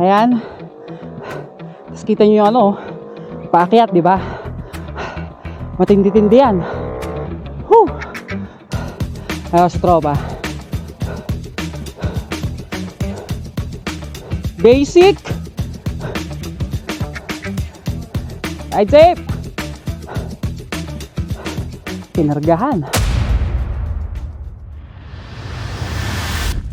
Ayan. Tapos kita nyo yung ano, paakyat, di ba? Matindi-tindi yan. Whew! Ayaw sa. Basic. Ride safe. Kinargahan.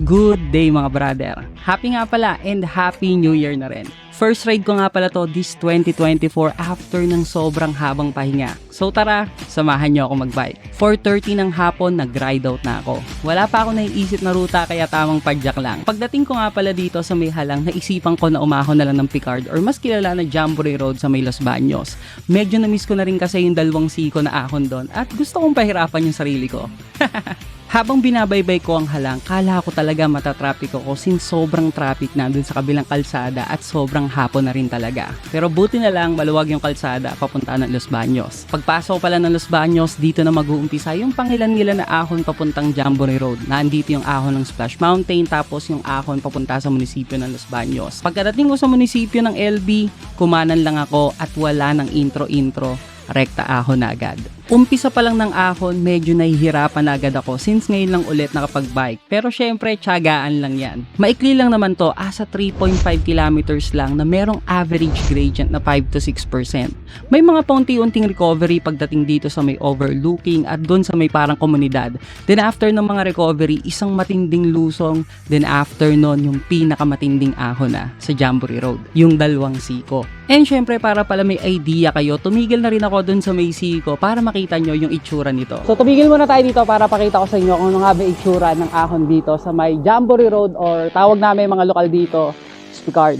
Good day mga brother. Happy nga pala and Happy New Year na rin. First ride ko nga pala to this 2024 after ng sobrang habang pahinga. So tara, samahan nyo ako magbike. 4.30 ng hapon, nag-ride out na ako. Wala pa ako naiisip na ruta kaya tamang padyak lang. Pagdating ko nga pala dito sa may halang, naisipan ko na umahon na lang ng Picard or mas kilala na Jamboree Road sa may Los Baños. Medyo na-miss ko na rin kasi yung dalawang siko na ahon doon at gusto kong pahirapan yung sarili ko. Habang binabaybay ko ang halang, kala ko talaga matatraffic ako since sobrang traffic na dun sa kabilang kalsada at sobrang hapon na rin talaga. Pero buti na lang maluwag yung kalsada papunta ng Los Baños. Pagpasok pala ng Los Baños, dito na mag-uumpisa yung pangilan-ngilan na ahon papuntang Jamboree Road. Nandito yung ahon ng Splash Mountain tapos yung ahon papunta sa munisipyo ng Los Baños. Pagkadating ko sa munisipyo ng LB, kumanan lang ako at wala ng intro-intro rekta ahon na agad. Umpisa pa lang ng ahon, medyo nahihirapan na agad ako since ngayon lang ulit nakapag-bike. Pero syempre, tiyagaan lang yan. Maikli lang naman to, asa 3.5 kilometers lang na merong average gradient na 5 to 6%. May mga paunti-unting recovery pagdating dito sa may overlooking at doon sa may parang komunidad. Then after ng mga recovery, isang matinding lusong. Then after nun, yung pinakamatinding ahon na sa Jamboree Road. Yung dalawang siko. And syempre para pala may idea kayo, tumigil na rin ako dun sa may siko para makita nyo yung itsura nito. So tumigil muna tayo dito para pakita ko sa inyo kung ano nga ba itsura ng ahon dito sa may Jamboree Road or tawag namin mga lokal dito, Spicard.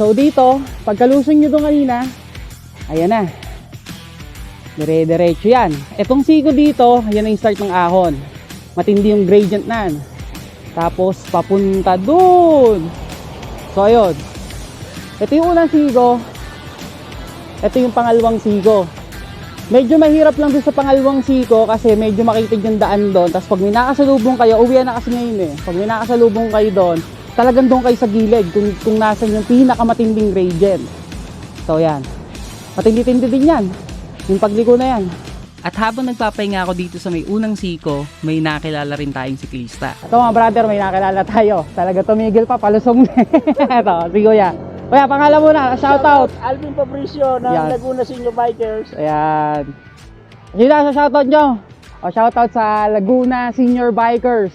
So dito, pagkalusong nyo doon kanina, ayan na. Dire-diretso yan. Etong siko dito, ayan na yung start ng ahon. Matindi yung gradient nan. Tapos papunta dun. So ayun, ito yung unang sigo. Ito yung pangalawang sigo. Medyo mahirap lang doon sa pangalawang sigo kasi medyo makitid yung daan doon. Tapos pag may nakasalubong kayo, uwi na kasi ngayon eh. Pag may nakasalubong kayo doon, talagang doon kayo sa gilid kung, kung nasan yung pinakamatinding gradient. So yan. Matindi-tindi din yan. Yung pagliko na yan. At habang nagpapahinga ako dito sa may unang siko, may nakilala rin tayong siklista. Ito mga brother, may nakilala tayo. Talaga tumigil pa, palusong na. Ito, si Kuya. Kuya, pangalan mo na, shout out. Alvin Fabricio ng Yan. Laguna Senior Bikers. Ayan. Sino sa shoutout nyo? O shoutout sa Laguna Senior Bikers.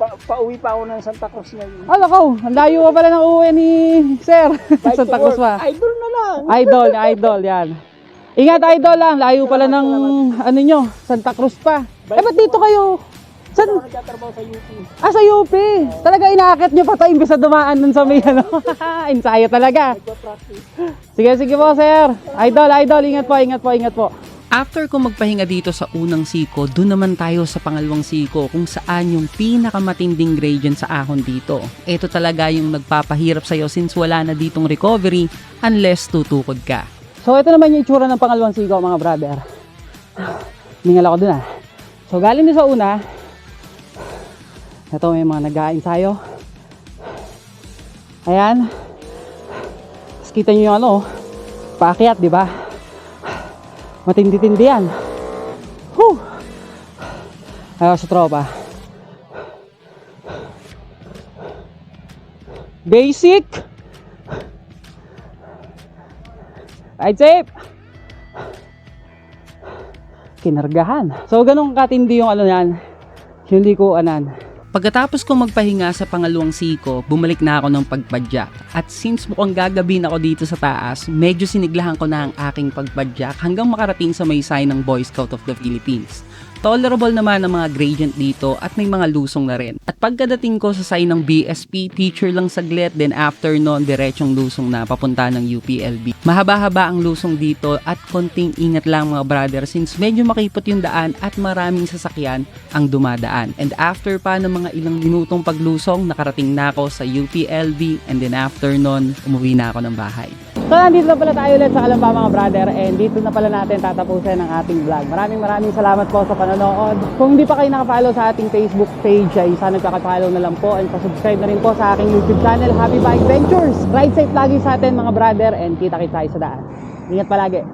Pa pauwi pa ako ng Santa Cruz ngayon. Oh, nako, ang layo pa pala ng uwi ni Sir. Bike Santa Cruz pa. Idol na lang. Idol, idol, yan. Ingat idol lang, layo pala ng ano nyo, Santa Cruz pa. Eh, ba't dito kayo? San? Ako nagtatrabaho sa UP. Ah, sa UP. Talaga inaakit nyo pa to imbes na dumaan nun sa may ano. Ensayo talaga. Nagpa-practice. Sige, sige po, sir. Idol, idol, ingat po, ingat po, ingat po. After ko magpahinga dito sa unang siko, doon naman tayo sa pangalawang siko kung saan yung pinakamatinding gradient sa ahon dito. Ito talaga yung nagpapahirap sa'yo since wala na ditong recovery unless tutukod ka. So ito naman yung itsura ng pangalawang siko mga brother. Ningal ako dun ah. So galing din sa una, ito may mga nag-aensayo. Ayan. Tapos kita nyo yung ano, paakyat, di ba? Matindi-tindi yan. Whew! Ayaw sa tropa. Basic! Ride safe! Kinargahan. So, ganun katindi yung ano yan. Yung likuanan. Pagkatapos ko magpahinga sa pangalawang siko, bumalik na ako ng pagpadyak. At since mukhang gagabi na ako dito sa taas, medyo siniglahan ko na ang aking pagpadyak hanggang makarating sa may sign ng Boy Scout of the Philippines. Tolerable naman ang mga gradient dito at may mga lusong na rin. At pagkadating ko sa sign ng BSP, teacher lang saglit, then after nun, diretsong lusong na papunta ng UPLB. Mahaba-haba ang lusong dito at konting ingat lang mga brother since medyo makipot yung daan at maraming sasakyan ang dumadaan. And after pa ng mga ilang minutong paglusong, nakarating na ako sa UPLB and then after nun, umuwi na ako ng bahay. So nandito na pala tayo ulit sa Kalamba mga brother and dito na pala natin tatapusin ang ating vlog. Maraming maraming salamat po sa panonood. Kung hindi pa kayo nakapollow sa ating Facebook page ay sana nagkakapollow na lang po and pasubscribe na rin po sa aking YouTube channel Happy Bike Ventures. Ride safe lagi sa atin mga brother and kita-kita tayo sa daan. Ingat palagi.